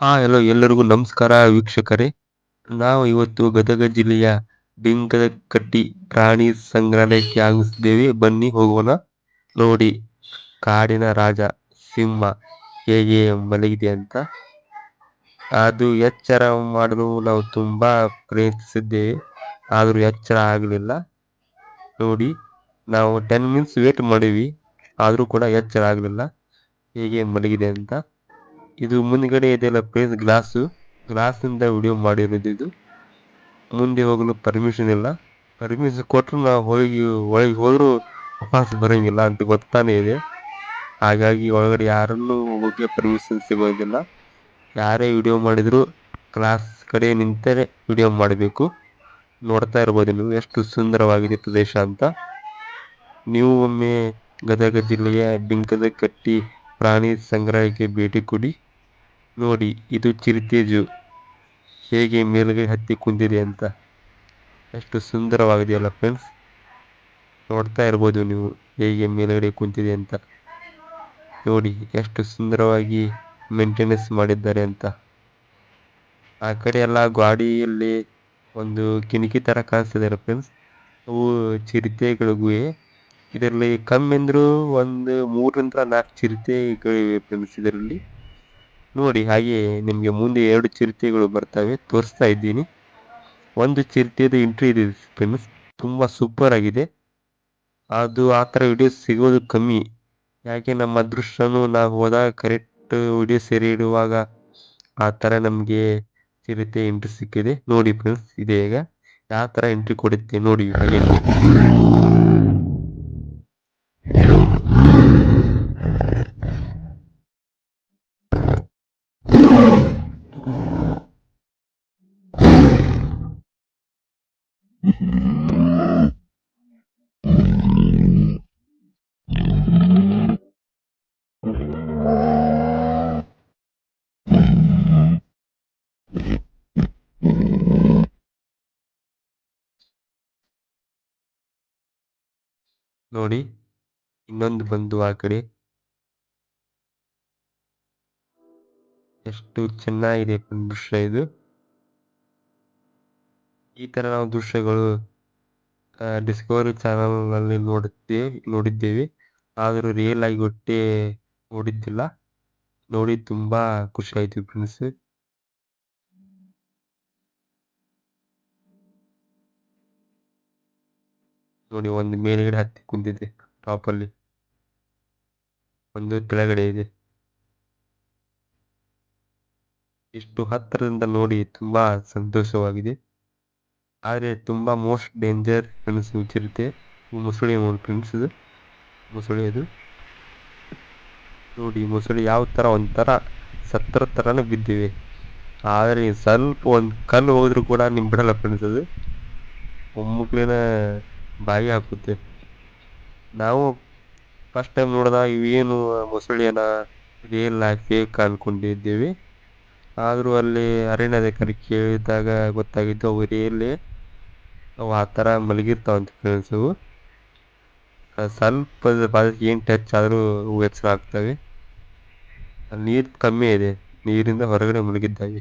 ಹಾ ಎಲ್ಲೋ ಎಲ್ಲರಿಗೂ ನಮಸ್ಕಾರ ವೀಕ್ಷಕರೇ. ನಾವು ಇವತ್ತು ಗದಗ ಜಿಲ್ಲೆಯ ಬಿಂಕದಕಟ್ಟಿ ಪ್ರಾಣಿ ಸಂಗ್ರಹಾಲಯಕ್ಕೆ ಆಗಮಿಸಿದ್ದೇವೆ. ಬನ್ನಿ, ಹೋಗೋಣ. ನೋಡಿ, ಕಾಡಿನ ರಾಜ ಸಿಂಹ ಹೇಗೆ ಮಲಗಿದೆ ಅಂತ. ಅದು ಎಚ್ಚರ ಮಾಡಲು ನಾವು ತುಂಬಾ ಪ್ರಯತ್ನಿಸಿದ್ದೇವೆ. ಆದರೂ ಎಚ್ಚರ ಆಗಲಿಲ್ಲ. ನೋಡಿ, ನಾವು ಟೆನ್ ಮಿನಿಟ್ಸ್ ವೇಟ್ ಮಾಡೀವಿ ಆದರೂ ಕೂಡ ಎಚ್ಚರ ಆಗಲಿಲ್ಲ. ಹೇಗೆ ಮಲಗಿದೆ ಅಂತ. ಇದು ಮುಂದ್ಗಡೆ ಇದೆಲ್ಲ ಪ್ಲೇಸ್ ಗ್ಲಾಸು ಗ್ಲಾಸಿಂದ ವಿಡಿಯೋ ಮಾಡಿರೋದು ಇದು ಮುಂದೆ ಹೋಗಲು ಪರ್ಮಿಷನ್ ಇಲ್ಲ. ಪರ್ಮಿಷನ್ ಕೊಟ್ಟರು ನಾವು ಹೋಗಿ, ಒಳಗೆ ಹೋದರೂ ವಾಪಸ್ ಬರೋಂಗಿಲ್ಲ ಅಂತ ಗೊತ್ತಾನೆ ಇದೆ. ಹಾಗಾಗಿ ಒಳಗಡೆ ಯಾರನ್ನು ಹೋಗೋಕ್ಕೆ ಪರ್ಮಿಷನ್ ಸಿಗೋದಿಲ್ಲ. ಯಾರೇ ವಿಡಿಯೋ ಮಾಡಿದರೂ ಕ್ಲಾಸ್ ಕಡೆ ನಿಂತರೆ ವಿಡಿಯೋ ಮಾಡಬೇಕು. ನೋಡ್ತಾ ಇರ್ಬೋದು ನೀವು ಎಷ್ಟು ಸುಂದರವಾಗಿದೆ ಪ್ರದೇಶ ಅಂತ. ನೀವು ಒಮ್ಮೆ ಗದಗ ಜಿಲ್ಲೆಯ ಬಿಂಕದ ಕಟ್ಟಿ ಪ್ರಾಣಿ ಸಂಗ್ರಹಕ್ಕೆ ಭೇಟಿ ಕೊಡಿ. ನೋಡಿ, ಇದು ಚಿರತೆ ಜೂ. ಹೇಗೆ ಮೇಲುಗಡೆ ಹತ್ತಿ ಕುಂತಿದೆ ಅಂತ. ಎಷ್ಟು ಸುಂದರವಾಗಿದೆಯಲ್ಲ ಫ್ರೆಂಡ್ಸ್. ನೋಡ್ತಾ ಇರ್ಬೋದು ನೀವು ಹೇಗೆ ಮೇಲುಗಡೆ ಕುಂತಿದೆ ಅಂತ. ನೋಡಿ, ಎಷ್ಟು ಸುಂದರವಾಗಿ ಮೇಂಟೆನೆನ್ಸ್ ಮಾಡಿದ್ದಾರೆ ಅಂತ. ಆ ಕಡೆ ಎಲ್ಲ ಗಾಡಿಯಲ್ಲಿ ಒಂದು ಕಿಣಿಕಿ ಥರ ಕಾಣಿಸ್ತಿದ್ದಾರೆ ಫ್ರೆಂಡ್ಸ್. ಅವು ಚಿರತೆಗಳಿವೆ ಇದರಲ್ಲಿ ಕಮ್ಮಿ ಅಂದರೂ ಒಂದು ಮೂರರಿಂದ ನಾಲ್ಕು ಚಿರತೆಗಳಿವೆ ಫ್ರೆಂಡ್ಸ್ ಇದರಲ್ಲಿ. ನೋಡಿ, ಹಾಗೆ ನಿಮಗೆ ಮುಂದೆ ಎರಡು ಚಿರತೆಗಳು ಬರ್ತವೆ, ತೋರಿಸ್ತಾ ಇದ್ದೀನಿ. ಒಂದು ಚಿರತೆದು ಎಂಟ್ರಿ ಇದೆ ಫ್ರೆಂಡ್ಸ್, ತುಂಬ ಸೂಪರ್ ಆಗಿದೆ. ಅದು ಆ ಥರ ವಿಡಿಯೋಸ್ ಸಿಗೋದು ಕಮ್ಮಿ. ಯಾಕೆ ನಮ್ಮ ಅದೃಷ್ಟನೂ ನಾವು ಹೋದಾಗ ಕರೆಕ್ಟ್ ವಿಡಿಯೋ ಸೆರೆ ಇಡುವಾಗ ಆ ಥರ ನಮಗೆ ಚಿರತೆ ಎಂಟ್ರಿ ಸಿಕ್ಕಿದೆ. ನೋಡಿ ಫ್ರೆಂಡ್ಸ್, ಇದೆ ಈಗ. ಯಾವ ಥರ ಎಂಟ್ರಿ ಕೊಡುತ್ತೆ ನೋಡಿ ಹಾಗೆ. ನೋಡಿ ಇನ್ನೊಂದು ಬಂದು ಆ ಕಡೆ. ಎಷ್ಟು ಚೆನ್ನಾಗಿದೆ ದೃಶ್ಯ ಇದು. ಈ ತರ ನಾವು ದೃಶ್ಯಗಳು ಡಿಸ್ಕವರಿ ಚಾನಲ್ನಲ್ಲಿ ನೋಡುತ್ತೇವೆ ನೋಡಿದ್ದೇವೆ. ಆದರೂ ರಿಯಲ್ ಆಗಿ ಒಟ್ಟೆ ನೋಡಿದ್ದಿಲ್ಲ. ನೋಡಿ ತುಂಬಾ ಖುಷಿ ಆಯ್ತು ಫ್ರೆಂಡ್ಸ್ ನೋಡಿ ಒಂದು ಮೇಲ್ಗಡೆ ಹತ್ತಿ ಕುಂತಿದೆ ಅಲ್ಲಿ. ಒಂದು ಕೆಳಗಡೆ ಇದೆ. ಇಷ್ಟು ಹತ್ತಿರದಿಂದ ನೋಡಿ ತುಂಬಾ ಸಂತೋಷವಾಗಿದೆ. ಆದರೆ ತುಂಬಾ ಮೋಸ್ಟ್ ಡೇಂಜರ್ ಫ್ರೆಂಡ್ಸ್ ಮೊಸಳೆ ಒಂದು ಫ್ರೆಂಡ್ಸ್ ಇದು ಮೊಸಳೆ ಅದು. ನೋಡಿ ಮೊಸಳೆ ಯಾವ ಥರ ಒಂಥರ ಸತ್ತರ ಥರನೇ ಬಿದ್ದಿವೆ. ಆದರೆ ಸ್ವಲ್ಪ ಒಂದು ಕಲ್ಲು ಹೋದ್ರೂ ಕೂಡ ನಿಮ್ಮ ಬಿಡಲ್ಲ ಫ್ರೆಂಡ್ಸ್ ಅದು. ಒಮ್ಮಕ್ಲೇನ ಬಾಯಿ ಹಾಕುತ್ತೆ. ನಾವು ಫಸ್ಟ್ ಟೈಮ್ ನೋಡಿದಾಗ ಇವೇನು ಮೊಸಳೆನ ರಿಯಲ್ ಫೇಕ್ ಅನ್ಕೊಂಡಿದ್ದೇವೆ. ಆದರೂ ಅಲ್ಲಿ ಅರಣ್ಯಾಧಿಕಾರಿ ಕೇಳಿದಾಗ ಗೊತ್ತಾಗಿದ್ದು ಅವು ರಿಯಲ್ಲೇ ಅವು ಆ ಥರ ಮಲಗಿರ್ತಾವಂತ ಫ್ರೆಂಡ್ಸ್ ಅವು ಸ್ವಲ್ಪ ಏನು ಟಚ್ ಆದರೂ ಅವು ಎಚ್ಚರ ಆಗ್ತವೆ. ನೀರು ಕಮ್ಮಿ ಇದೆ. ನೀರಿಂದ ಹೊರಗಡೆ ಮಲಗಿದ್ದಾವೆ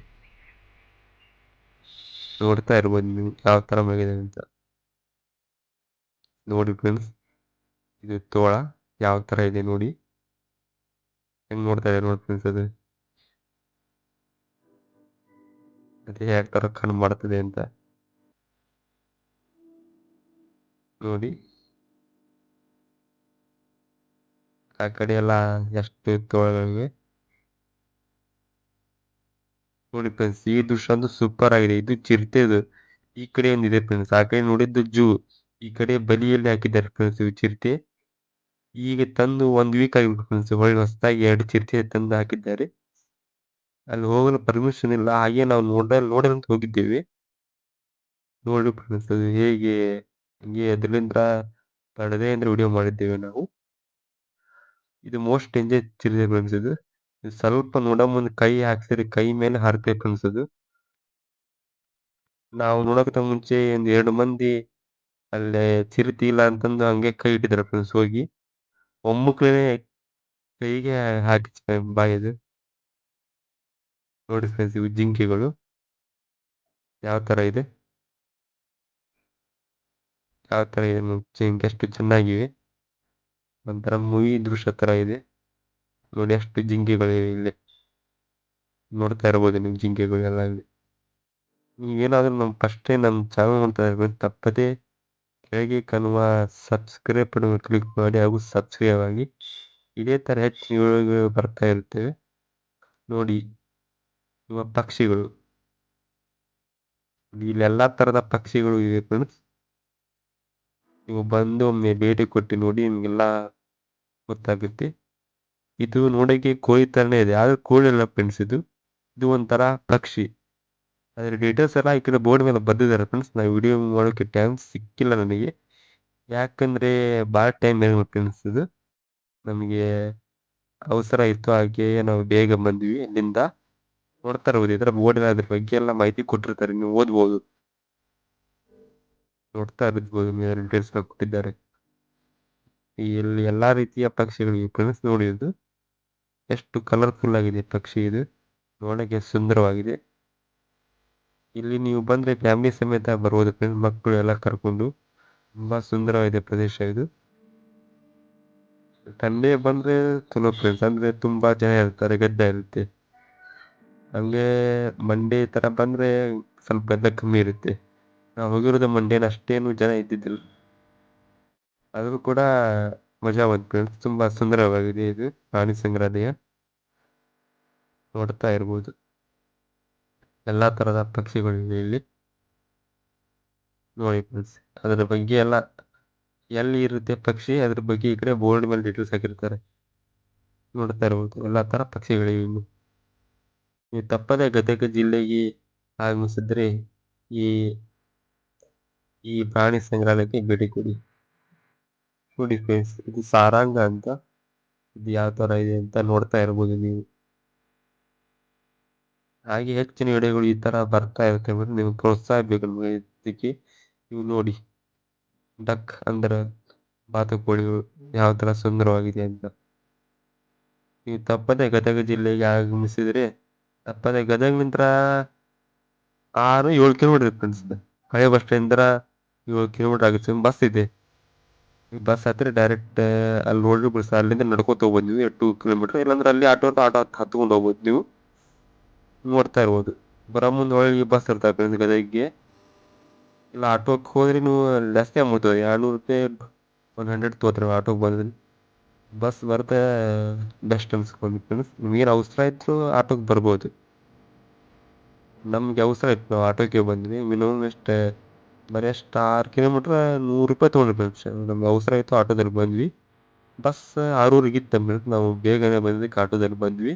ನೋಡ್ತಾ ಇರ್ಬೋದು ನೀವು ಯಾವ ಥರ ಮಲಗಿದೆ ಅಂತ. ನೋಡಿ ಫ್ರೆಂಡ್ಸ್ ಇದು ತೋಳ ಯಾವ ಥರ ಇದೆ ನೋಡಿ. ಹೆಂಗ್ ನೋಡ್ತಾ ಇದೆ ನೋಡಿ ಫ್ರೆಂಡ್ಸ್ ಅದು. ಅದೇ ಯಾವ ಥರ ಕಣ್ಣು ಮಾಡ್ತದೆ ಅಂತ. ನೋಡಿ ಆ ಕಡೆ ಎಲ್ಲ ಎಷ್ಟು ತೋಳಗಳಿವೆ ನೋಡಿ ಫ್ರೆಂಡ್ಸ್ ಈ ದೃಶ್ಯ ಒಂದು ಸೂಪರ್ ಆಗಿದೆ. ಇದು ಚಿರತೆದು. ಈ ಕಡೆ ಒಂದಿದೆ ಫ್ರೆಂಡ್ಸ್ ಆ ಕಡೆ ನೋಡಿದ್ದು ಜೂ. ಈ ಕಡೆ ಬಲಿಯಲ್ಲಿ ಹಾಕಿದ್ದಾರೆ ಫ್ರೆಂಡ್ಸ್ ಚಿರತೆ. ಈಗ ತಂದು ಒಂದು ವೀಕ್ ಆಗಿರ್ಬೇಕು ಫ್ರೆಂಡ್ಸ್ ಹೊಳ್ಳಿ ಹೊಸದಾಗಿ ಎರಡು ಚಿರತೆ ತಂದು ಹಾಕಿದ್ದಾರೆ. ಅಲ್ಲಿ ಹೋಗಲು ಪರ್ಮಿಷನ್ ಇಲ್ಲ. ಹಾಗೆ ನಾವು ನೋಡ ಅಂತ ಹೋಗಿದ್ದೇವೆ. ನೋಡಿ ಫ್ರೆಂಡ್ಸ್ ಅದು ಹೇಗೆ ಹಂಗೆ ತಡದೆ ಅಂದ್ರೆ ವಿಡಿಯೋ ಮಾಡಿದ್ದೇವೆ ನಾವು. ಇದು ಮೋಸ್ಟ್ ಡೇಂಜರ್ ಚಿರತೆ ಫ್ರೆಂಡ್ಸ್ ಇದು ಸ್ವಲ್ಪ ನೋಡ ಮುಂದೆ ಕೈ ಹಾಕ್ಸಿದ್ರೆ ಕೈ ಮೇಲೆ ಹಾರುತ್ತೆ ಫ್ರೆಂಡ್ಸ್ ಇದು ನಾವು ನೋಡಕ್ಕಿಂತ ಮುಂಚೆ ಒಂದ್ ಎರಡು ಮಂದಿ ಅಲ್ಲೇ ಚಿರತೆ ಇಲ್ಲ ಅಂತಂದು ಹಂಗೆ ಕೈ ಇಟ್ಟಿದ್ದಾರೆ ಫ್ರೆಂಡ್ಸ್ ಹೋಗಿ. ಒಮ್ಮಕ್ಲೇನೆ ಕೈಗೆ ಹಾಕಿ ಬಾಯಿದು. ನೋಡಿ ಫ್ರೆಂಡ್ಸ್ ಇವು ಜಿಂಕೆಗಳು. ಯಾವ ಥರ ಇದೆ? ಯಾವ ಥರ ಏನು ಜಿಂಕೆ ಎಷ್ಟು ಚೆನ್ನಾಗಿವೆ. ಒಂಥರ ಮೂವಿ ದೃಶ್ಯ ಥರ ಇದೆ. ನೋಡಿ ಅಷ್ಟು ಜಿಂಕೆಗಳಿವೆ ಇಲ್ಲಿ. ನೋಡ್ತಾ ಇರ್ಬೋದು ನೀವು ಜಿಂಕೆಗಳು ಎಲ್ಲ ಇಲ್ಲಿ. ನೀವೇನಾದರೂ ನಮ್ಮ ಫಸ್ಟೇ ನಮ್ಮ ಚಾನಲ್ ನೋಡ್ತಾ ಇರ್ಬೋದು ತಪ್ಪದೇ ಕೆಳಗೆ ಕಾಣುವ ಸಬ್ಸ್ಕ್ರೈಬ್ ಬಟನ್ ಕ್ಲಿಕ್ ಮಾಡಿ ಹಾಗೂ ಸಬ್ಸ್ಕ್ರೈಬ್ ಆಗಿ. ಇದೇ ಥರ ಹೆಚ್ಚು ಬರ್ತಾ ಇರ್ತೇವೆ. ನೋಡಿ ಇವ ಪಕ್ಷಿಗಳು. ಇಲ್ಲಿ ಎಲ್ಲ ಥರದ ಪಕ್ಷಿಗಳು ಇವೆ. ಫ್ರೆಂಡ್ಸ್ ನೀವು ಬಂದು ಒಮ್ಮೆ ಭೇಟಿ ಕೊಟ್ಟು ನೋಡಿ ನಿಮಗೆಲ್ಲ ಗೊತ್ತಾಗುತ್ತೆ. ಇದು ನೋಡೋಕೆ ಕೋಳಿ ಥರನೇ ಇದೆ. ಆದ್ರೆ ಕೋಳಿ ಅಲ್ಲ ಫ್ರೆಂಡ್ಸ್ ಇದು. ಇದು ಒಂಥರ ಪಕ್ಷಿ. ಅದರ ಡೀಟೇಲ್ಸ್ ಎಲ್ಲ ಈ ಕಡೆ ಬೋರ್ಡ್ ಮೇಲೆ ಬರ್ದಿದ್ದಾರೆ ಫ್ರೆಂಡ್ಸ್ ನಾವು ವಿಡಿಯೋ ಮಾಡೋಕ್ಕೆ ಟೈಮ್ ಸಿಕ್ಕಿಲ್ಲ ನನಗೆ. ಯಾಕಂದ್ರೆ ಭಾಳ ಟೈಮ್ ಬೇಕು ಫ್ರೆಂಡ್ಸ್ ಇದು. ನಮಗೆ ಅವಸರ ಇತ್ತು. ಹಾಗೆ ನಾವು ಬೇಗ ಬಂದ್ವಿ ಅಲ್ಲಿಂದ ನೋಡ್ತಾ ಇರ್ಬೋದು ಇದರ ಬೋರ್ಡ್ ಅದ್ರ ಬಗ್ಗೆ ಎಲ್ಲ ಮಾಹಿತಿ ಕೊಟ್ಟಿರ್ತಾರೆ. ನೀವು ಓದ್ಬೋದು. ನೋಡ್ತಾ ಡೀಟೇಲ್ಸ್ ಕೊಟ್ಟಿದ್ದಾರೆ ಇಲ್ಲಿ ಎಲ್ಲಾ ರೀತಿಯ ಪಕ್ಷಿಗಳಿಗೆ ಫ್ರೆಂಡ್ಸ್ ನೋಡಿ ಇದು. ಎಷ್ಟು ಕಲರ್ಫುಲ್ ಆಗಿದೆ ಪಕ್ಷಿ ಇದು. ನೋಡಕ್ಕೆ ಸುಂದರವಾಗಿದೆ. ಇಲ್ಲಿ ನೀವು ಬಂದ್ರೆ ಫ್ಯಾಮಿಲಿ ಸಮೇತ ಬರ್ಬೋದು ಫ್ರೆಂಡ್ಸ್ ಮಕ್ಕಳು ಎಲ್ಲ ಕರ್ಕೊಂಡು. ತುಂಬಾ ಸುಂದರವಾಗಿದೆ ಪ್ರದೇಶ ಇದು. ತಂದೆ ಬಂದ್ರೆ ಚಲೋ ಫ್ರೆಂಡ್ಸ್ ಅಂದ್ರೆ ತುಂಬಾ ಜನ ಇರ್ತಾರೆ, ಗದ್ದೆ ಇರುತ್ತೆ. ಹಂಗೆ ಮಂಡೇ ತರ ಬಂದ್ರೆ ಸ್ವಲ್ಪ ಗದ್ದೆ ಕಮ್ಮಿ ಇರುತ್ತೆ. ನಾವು ಹೋಗಿರೋದು ಮಂಡೇನ ಅಷ್ಟೇನು ಜನ ಇದ್ದಿದ್ದಿಲ್ಲ. ಆದರೂ ಕೂಡ ಮಜಾ ಬಂತು. ತುಂಬಾ ಸುಂದರವಾಗಿದೆ ಇದು. ಪ್ರಾಣಿ ಸಂಗ್ರಹಾಲಯ. ನೋಡ್ತಾ ಇರ್ಬೋದು. ಎಲ್ಲಾ ತರದ ಪಕ್ಷಿಗಳಿವೆ ಇಲ್ಲಿ. ನೋಡಿ ಫ್ರೆಂಡ್ಸ್, ಅದರ ಬಗ್ಗೆ ಎಲ್ಲ ಎಲ್ಲಿ ಇರುತ್ತೆ ಪಕ್ಷಿ, ಅದ್ರ ಬಗ್ಗೆ ಈ ಕಡೆ ಬೋರ್ಡ್ ಮೇಲೆ ಡೀಟೇಲ್ಸ್ ಹಾಕಿರ್ತಾರೆ. ನೋಡ್ತಾ ಇರ್ಬೋದು. ಎಲ್ಲಾ ತರ ಪಕ್ಷಿಗಳಿವೆ ಇನ್ನು ನೀವು ತಪ್ಪದೆ ಗದಗ ಜಿಲ್ಲೆಗೆ ಆಗಮಿಸಿದ್ರೆ ಈ ಈ ಪ್ರಾಣಿ ಸಂಗ್ರಹಾಲಯಕ್ಕೆ ಭೇಟಿ ಕೊಡಿ. ನೋಡಿ ಫ್ರೆಂಡ್ಸ್ ಇದು ಸಾರಾಂಗ ಅಂತ ಇದು ಯಾವ ತರ ಇದೆ ಅಂತ ನೋಡ್ತಾ ಇರ್ಬೋದು ನೀವು. ಹಾಗೆ ಹೆಚ್ಚಿನ ವಿಡಿಯೋಗಳು ಈ ತರ ಬರ್ತಾ ಇರ್ತವೆ ನೀವು ಪ್ರೋತ್ಸಾಹ ಬೇಕು ನಮಗೆ ಇದಕ್ಕೆ ನೀವು ನೋಡಿ. ಡಕ್ ಅಂದ್ರೆ ಬಾತುಕೋಳಿಗಳು ಯಾವ ತರ ಸುಂದರವಾಗಿದೆ ಅಂತ. ನೀವು ತಪ್ಪದೆ ಗದಗ ಜಿಲ್ಲೆಗೆ ಆಗಮಿಸಿದ್ರೆ ತಪ್ಪದೆ ಗದಗ ನಂತರ ಆರು ಏಳು ಕಿಲೋಮೀಟರ್ ಫ್ರೆಂಡ್ಸ್ ಹಳೆ ಬಸ್ ಸ್ಟ್ಯಾಂಡ್ ಏಳು ಕಿಲೋಮೀಟರ್ ಆಗುತ್ತೆ. ಬಸ್ ಇದೆ. ಬಸ್ ಹತ್ತಿರ ಡೈರೆಕ್ಟ್ ಅಲ್ಲಿ ಹೋಗಿ ಬಸ್ ಅಲ್ಲಿಂದ ನಡ್ಕೋತ ಹೋಗ್ಬೋದು ನೀವು ಟೂ ಕಿಲೋಮೀಟರ್ ಇಲ್ಲಾಂದ್ರೆ ಅಲ್ಲಿ ಆಟೋ ಆಟೋ ಹತ್ಕೊಂಡು ಹೋಗ್ಬೋದು ನೀವು. ನೋಡ್ತಾ ಇರ್ಬೋದು. ಬರೋ ಮುಂದೆ ಒಳಗೆ ಬಸ್ ಇರ್ತಾವೆ ಗದಗಿಗೆ. ಇಲ್ಲ ಆಟೋಕ್ಕೆ ಹೋದ್ರೆ ನೀವು ಜಾಸ್ತಿ ಅಮೌಂಟ್ ಎರಡ್ನೂರು ರೂಪಾಯಿ ಒನ್ ಹಂಡ್ರೆಡ್ ತೊಗೋತಾರೆ ಆಟೋಗೆ ಬಂದ್ರೆ. ಬಸ್ ಬರುತ್ತೆ ಬೆಸ್ಟ್ ಅನ್ಸ್ಕೊಂಡು ಫ್ರೆಂಡ್ಸ್ ನಿಮ್ಗೇನು ಅವಸರ ಇತ್ತು ಆಟೋಗೆ ಬರ್ಬೋದು. ನಮ್ಗೆ ಅವಸರ ಇತ್ತು. ನಾವು ಆಟೋಕ್ಕೆ ಬಂದ್ವಿ. ಮಿನಿಮಮ್ ಎಷ್ಟು ಬರೀ ಅಷ್ಟು ಆರು ಕಿಲೋಮೀಟ್ರ್ ನೂರು ರೂಪಾಯಿ ತೊಗೊಂಡ್ರಿ ಫ್ರೆಂಡ್ಸ್ ನಮ್ಗೆ ಅವಸರ ಇತ್ತು ಆಟೋದಲ್ಲಿ ಬಂದ್ವಿ. ಬಸ್ ಆರೂವರೆಗೆ ಇತ್ತು ನಾವು ಬೇಗನೆ ಬಂದಿದ್ದಕ್ಕೆ ಆಟೋದಲ್ಲಿ ಬಂದ್ವಿ.